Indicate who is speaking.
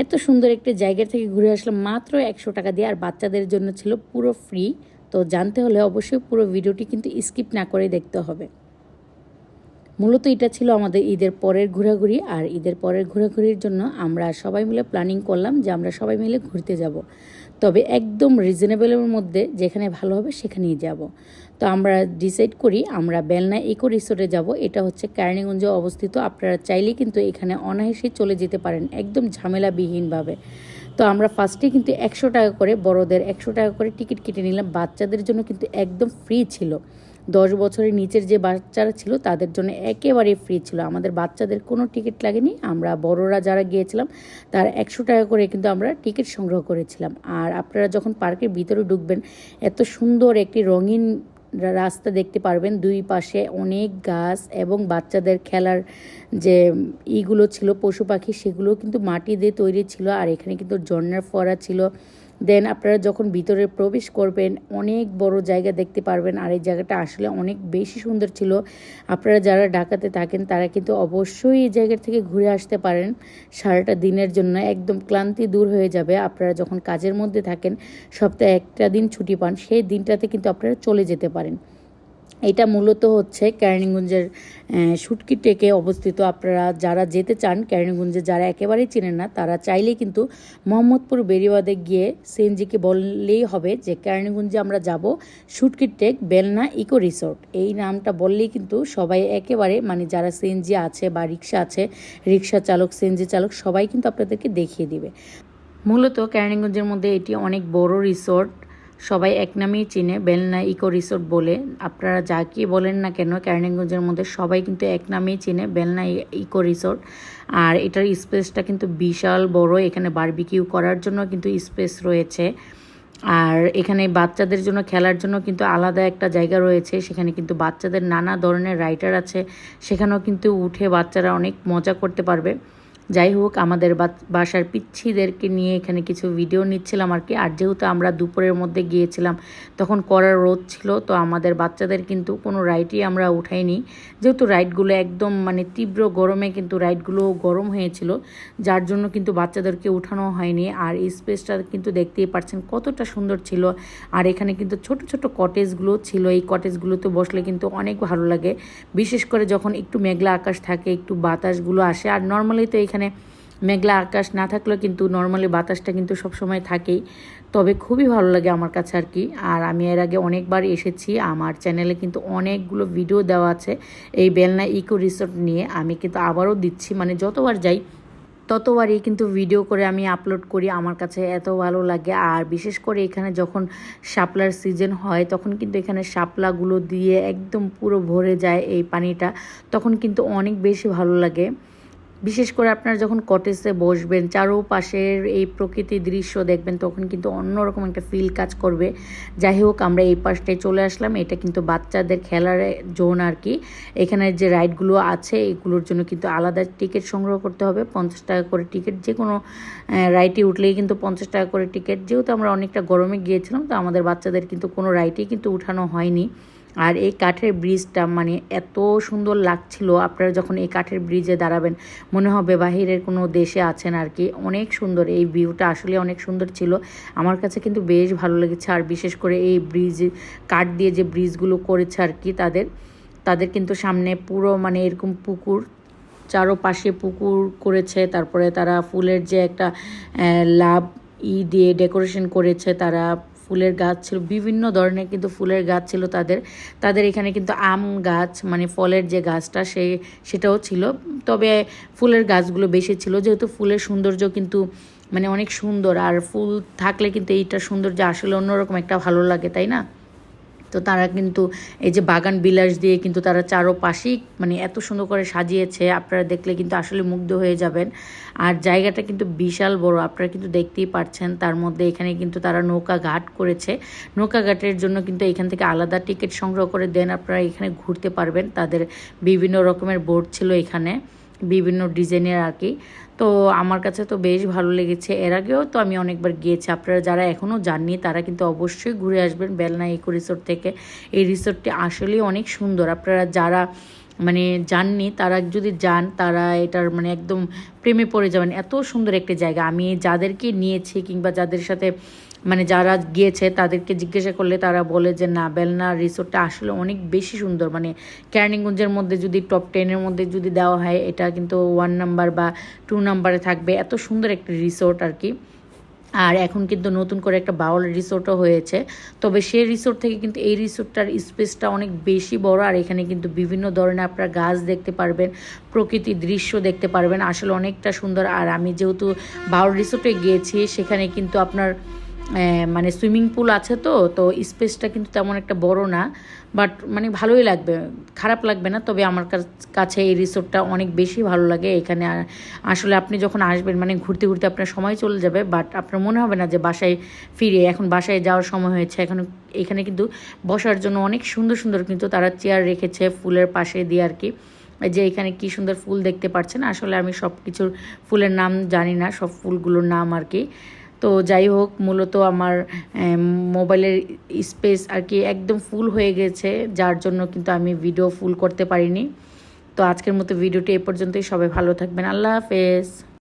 Speaker 1: এত সুন্দর একটা জায়গা থেকে ঘুরে আসলাম, মাত্র একশো টাকা দিয়ে, আর বাচ্চাদের জন্য ছিল পুরো ফ্রি তো জানতে হলে অবশ্যই পুরো ভিডিওটি কিন্তু স্কিপ না করে দেখতে হবে। মূলত এটা ছিল আমাদের ঈদের পরের ঘোরাঘুরি, আর ঈদের পরের ঘোরাঘুরির জন্য আমরা সবাই মিলে প্ল্যানিং করলাম যে আমরা সবাই মিলে ঘুরতে যাব। তবে একদম রিজনেবলের মধ্যে যেখানে ভালো হবে সেখানেই যাব। তো আমরা ডিসাইড করি, আমরা বেলনা ইকো রিসোর্টে যাব। এটা হচ্ছে কারণীগঞ্জে অবস্থিত। আপনারা চাইলে কিন্তু এখানে অনায়াসে চলে যেতে পারেন, একদম ঝামেলাবিহীনভাবে। তো আমরা ফার্স্টে কিন্তু একশো টাকা করে, বড়দের একশো টাকা করে টিকিট কেটে নিলাম। বাচ্চাদের জন্য কিন্তু একদম ফ্রি ছিল। দশ বছরের নিচের যে বাচ্চারা ছিল, তাদের জন্য একেবারে ফ্রি ছিল। আমাদের বাচ্চাদের কোনো টিকিট লাগেনি। আমরা বড়রা যারা গিয়েছিলাম, তার একশো টাকা করে কিন্তু আমরা টিকিট সংগ্রহ করেছিলাম। আর আপনারা যখন পার্কের ভিতরে ঢুকবেন, এত সুন্দর একটি রঙিন রাস্তা দেখতে পারবেন। দুই পাশে অনেক গাছ এবং বাচ্চাদের খেলার যে ইগুলো ছিল, পশু পাখি সেগুলো কিন্তু মাটি দিয়ে তৈরি ছিল। আর এখানে কিন্তু ঝর্ণার ফোয়ারা ছিল। দেন আপনারা যখন ভিতরে প্রবেশ করবেন, অনেক বড় জায়গা দেখতে পারবেন। আর এই জায়গাটা আসলে অনেক বেশি সুন্দর ছিল। আপনারা যারা ঢাকাতে থাকেন, তারা কিন্তু অবশ্যই এই জায়গা থেকে ঘুরে আসতে পারেন। সারাটা দিনের জন্য একদম ক্লান্তি দূর হয়ে যাবে। আপনারা যখন কাজের মধ্যে থাকেন, সপ্তাহে একটা দিন ছুটি পান, সেই দিনটাতে কিন্তু আপনারা চলে যেতে পারেন। এটা মূলত হচ্ছে ক্যারিনগঞ্জের সুটকি টেকে অবস্থিত। আপনারা যারা যেতে চান ক্যারিনগঞ্জে, যারা একেবারেই চেনেন না, তারা চাইলেই কিন্তু মোহাম্মদপুর বেরিবাদে গিয়ে সিএনজিকে বললেই হবে যে, ক্যারিনগঞ্জে আমরা যাব সুটকি টেক বেলনা ইকো রিসোর্ট। এই নামটা বললেই কিন্তু সবাই একেবারে মানে যারা সিএনজি আছে বা রিক্সা আছে, রিক্সা চালক, সিএনজি চালক, সবাই কিন্তু আপনাদেরকে দেখিয়ে দিবে। মূলত ক্যারিনগঞ্জের মধ্যে এটি অনেক বড় রিসোর্ট। সবাই এক নামেই চিনে বেলনা ইকো রিসোর্ট বলে। আপনারা যা কি বলেন না কেন, ক্যারিনগঞ্জের মধ্যে সবাই কিন্তু এক নামেই চিনে বেলনা ইকো রিসোর্ট। আর এটার স্পেসটা কিন্তু বিশাল বড়, এখানে বারবিকিউ করার জন্য কিন্তু স্পেস রয়েছে। আর এখানে বাচ্চাদের জন্য, খেলার জন্য কিন্তু আলাদা একটা জায়গা রয়েছে। সেখানে কিন্তু বাচ্চাদের নানা ধরনের রাইটার আছে। সেখানেও কিন্তু উঠে বাচ্চারা অনেক মজা করতে পারবে। যাই হোক আমাদের বাসার পিচ্ছিদেরকে নিয়ে এখানে কিছু ভিডিও নিচ্ছিলাম আর কি। আর যেহেতু আমরা দুপুরের মধ্যে গিয়েছিলাম, তখন করার রোদ ছিল, তো আমাদের বাচ্চাদের কিন্তু কোনো রাইডই আমরা উঠাইনি। যেহেতু রাইডগুলো একদম মানে তীব্র গরমে কিন্তু রাইডগুলো গরম হয়েছিল, যার জন্য কিন্তু বাচ্চাদেরকে উঠানো হয়নি। আর এই স্পেসটা কিন্তু দেখতেই পাচ্ছেন কতটা সুন্দর ছিল। আর এখানে কিন্তু ছোট ছোট কটেজগুলো ছিল। এই কটেজগুলোতে বসলে কিন্তু অনেক ভালো লাগে। বিশেষ করে যখন একটু মেঘলা আকাশ থাকে, একটু বাতাসগুলো আসে। আর নর্মালি তো এখানে এখানে মেঘলা আকাশ না থাকলেও কিন্তু নর্মালি বাতাসটা কিন্তু সবসময় থাকেই। তবে খুবই ভালো লাগে আমার কাছে আর কি। আর আমি এর আগে অনেকবার এসেছি, আমার চ্যানেলে কিন্তু অনেকগুলো ভিডিও দেওয়া আছে এই বেলনা ইকো রিসোর্ট নিয়ে। আমি কিন্তু আবারও দিচ্ছি মানে যতবার যাই, ততবারই কিন্তু ভিডিও করে আমি আপলোড করি, আমার কাছে এত ভালো লাগে। আর বিশেষ করে এখানে যখন শাপলার সিজন হয়, তখন কিন্তু এখানে শাপলাগুলো দিয়ে একদম পুরো ভরে যায় এই পানিটা। তখন কিন্তু অনেক বেশি ভালো লাগে। বিশেষ করে আপনারা যখন কটেজে বসবেন, চারোপাশের এই প্রকৃতির দৃশ্য দেখবেন, তখন কিন্তু অন্যরকম একটা ফিল কাজ করবে। যাই হোক, আমরা এই পাশটায় চলে আসলাম। এটা কিন্তু বাচ্চাদের খেলার জোন আর কি এখানে যে রাইডগুলো আছে, এগুলোর জন্য কিন্তু আলাদা টিকিট সংগ্রহ করতে হবে। পঞ্চাশ টাকা করে টিকিট যে কোনো রাইডে উঠলেই কিন্তু পঞ্চাশ টাকা করে টিকিট যেহেতু আমরা অনেকটা গরমে গিয়েছিলাম, তো আমাদের বাচ্চাদের কিন্তু কোনো রাইডেই কিন্তু উঠানো হয়নি। আর এই কাঠের ব্রিজটা মানে এত সুন্দর লাগছিল। আপনারা যখন এই কাঠের ব্রিজে দাঁড়াবেন, মনে হবে বাহিরের কোনো দেশে আছেন আর কি। অনেক সুন্দর, এই ভিউটা আসলে অনেক সুন্দর ছিল। আমার কাছে কিন্তু বেশ ভালো লেগেছে। আর বিশেষ করে এই ব্রিজ কাঠ দিয়ে যে ব্রিজগুলো করেছে আর কি তাদের তাদের কিন্তু সামনে পুরো মানে এরকম পুকুর, চারোপাশে পুকুর করেছে। তারপরে তারা ফুলের যে একটা লাভ ই দিয়ে ডেকোরেশন করেছে তারা। ফুলের গাছ ছিল, বিভিন্ন ধরনের কিন্তু ফুলের গাছ ছিল তাদের। তাদের এখানে কিন্তু আম গাছ মানে ফলের যে গাছটা, সে, সেটাও ছিল। তবে ফুলের গাছগুলো বেশি ছিল, যেহেতু ফুলের সৌন্দর্য কিন্তু মানে অনেক সুন্দর। আর ফুল থাকলে কিন্তু এইটা সৌন্দর্য আসলে অন্যরকম, একটা ভালো লাগে, তাই না? তো তারা কিন্তু এই যে বাগান বিলাস দিয়ে কিন্তু তারা চারোপাশেই মানে এত সুন্দর করে সাজিয়েছে, আপনারা দেখলে কিন্তু আসলে মুগ্ধ হয়ে যাবেন। আর জায়গাটা কিন্তু বিশাল বড়, আপনারা কিন্তু দেখতেই পাচ্ছেন তার মধ্যে এখানে কিন্তু তারা নৌকা ঘাট করেছে। নৌকা ঘাটের জন্য কিন্তু এখান থেকে আলাদা টিকিট সংগ্রহ করে দেন, আপনারা এখানে ঘুরতে পারবেন। তাদের বিভিন্ন রকমের বোর্ড ছিল এখানে, বিভিন্ন ডিজাইনের আর কি। তো আমার কাছে তো বেশ ভালো লেগেছে। এর আগেও তো আমি অনেকবার গিয়েছি। আপনারা যারা এখনও যাননি, তারা কিন্তু অবশ্যই ঘুরে আসবেন বেলনা ইকো রিসোর্ট থেকে। এই রিসোর্টটি আসলেই অনেক সুন্দর। আপনারা যারা মানে যাননি, তারা যদি যান, তারা এটার মানে একদম প্রেমে পড়ে যাবেন। এত সুন্দর একটি জায়গা। আমি যাদেরকে নিয়েছি কিংবা যাদের সাথে মানে যারা গিয়েছে তাদেরকে জিজ্ঞাসা করলে তারা বলে যে, না, বেলনা রিসোর্টটা আসলে অনেক বেশি সুন্দর। মানে ক্যানিগঞ্জের মধ্যে যদি টপ টেনের মধ্যে যদি দেওয়া হয়, এটা কিন্তু ওয়ান নাম্বার বা টু নাম্বারে থাকবে। এত সুন্দর একটি রিসোর্ট আর কি। আর এখন কিন্তু নতুন করে একটা বাউল রিসোর্টও হয়েছে। তবে সেই রিসোর্ট থেকে কিন্তু এই রিসোর্টটার স্পেসটা অনেক বেশি বড়। আর এখানে কিন্তু বিভিন্ন ধরনের আপনারা গাছ দেখতে পারবেন, প্রকৃতির দৃশ্য দেখতে পারবেন। আসলে অনেকটা সুন্দর। আর আমি যেহেতু বাউল রিসোর্টে গিয়েছি, সেখানে কিন্তু আপনার মানে সুইমিং পুল আছে তো তো স্পেসটা কিন্তু তেমন একটা বড় না, বাট মানে ভালোই লাগবে, খারাপ লাগবে না, তবে আমার কাছ- এই রিসোর্টটা অনেক বেশি ভালো লাগে, এখানে আসলে আপনি যখন আসবেন মানে ঘুরতে ঘুরতে আপনার সময় চলে যাবে, বাট আপনার মনে হবে না যে বাসায় ফিরে, এখন বাসায় যাওয়ার সময় হয়েছে, এখন এখানে কিন্তু বসার জন্য অনেক সুন্দর সুন্দর কিন্তু তারা চেয়ার রেখেছে, ফুলের পাশে দিয়ে আর কি যে এখানে কি সুন্দর ফুল দেখতে পাচ্ছেন, আসলে আমি সব কিছুর ফুলের নাম জানি না, সব ফুলগুলোর নাম আর কি তো যাই হোক, মূলত আমার মোবাইলের স্পেস আর কি একদম ফুল হয়ে গেছে, যার জন্য কিন্তু আমি ভিডিও ফুল করতে পারিনি। তো আজকের মতো ভিডিওটি এ পর্যন্তই, সবাই ভালো থাকবেন, আল্লাহ হাফেজ।